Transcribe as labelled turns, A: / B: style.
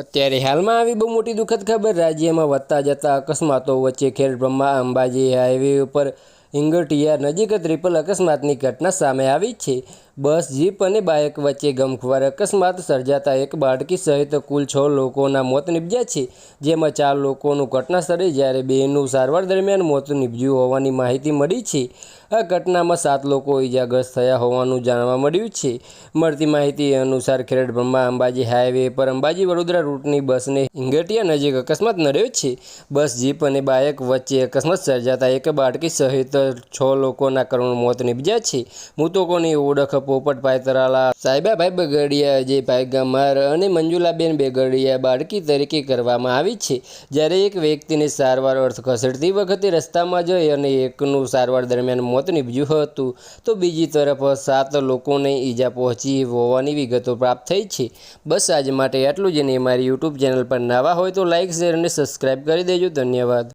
A: અત્યારે હાલમાં આવી બહુ મોટી દુઃખદ ખબર. રાજ્યમાં વધતા જતા અકસ્માતો વચ્ચે ખેડબ્રહ્મા અંબાજી હાઈવે ઉપર હિંગટીયા નજીક ટ્રિપલ અકસ્માતની ઘટના સામે આવી છે. બસ, જીપ અને બાઇક વચ્ચે ગમખ્વાર અકસ્માત સર્જાતા એક બાળકી સહિત કુલ છ લોકોના મોત નીપજ્યા છે. જેમાં ચાર લોકોનું ઘટના સ્થળે જ્યારે બેનું સારવાર દરમિયાન મોત નીપજ્યું હોવાની માહિતી મળી છે. આ ઘટનામાં સાત લોકો ઇજાગ્રસ્ત થયા હોવાનું જાણવા મળ્યું છે. મળતી માહિતી અનુસાર ખેરડ બ્રહ્મા અંબાજી હાઈવે પર અંબાજી વડોદરા રૂટની બસને હિંગટિયા નજીક અકસ્માત નડ્યો છે. બસ, જીપ અને બાઇક વચ્ચે અકસ્માત સર્જાતા એક બાળકી સહિત છ લોકોના કરુણ મોત નીપજ્યા છે. મૃતકોની ઓળખ પોપટભાઈ તરાલા સાહેબાભાઈ બગડિયા અજયભાઈ ગમાર અને મંજુલાબેન બેગડિયા બાળકી તરીકે કરવામાં આવી છે. જ્યારે એક વ્યક્તિને સારવાર અર્થ ખસેડતી વખતે રસ્તામાં જઈ અને એકનું સારવાર દરમિયાન મોત નીપજ્યું હતું, તો બીજી તરફ સાત લોકોને ઈજા પહોંચી હોવાની વિગતો પ્રાપ્ત થઈ છે. બસ આજ માટે આટલું જ નહીં મારી યુટ્યુબ ચેનલ પર નવા હોય તો લાઇક શેર અને સબસ્ક્રાઈબ કરી દેજો. ધન્યવાદ.